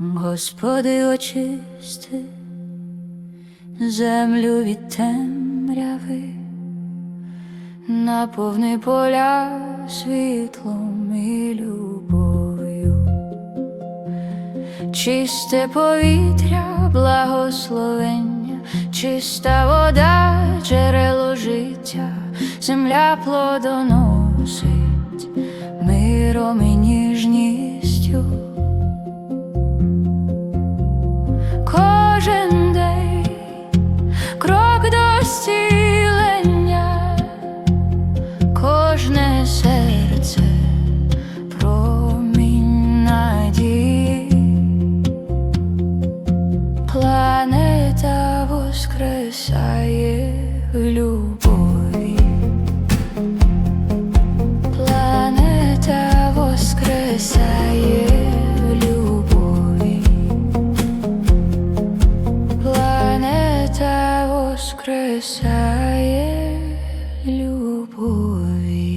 Господи, очисти землю від темряви, наповни поля світлом і любов'ю, чисте повітря, благословення, чиста вода, джерело життя, земля плодоносить миром і планета воскресає в любові. Планета воскресає любові. Планета воскресає любові.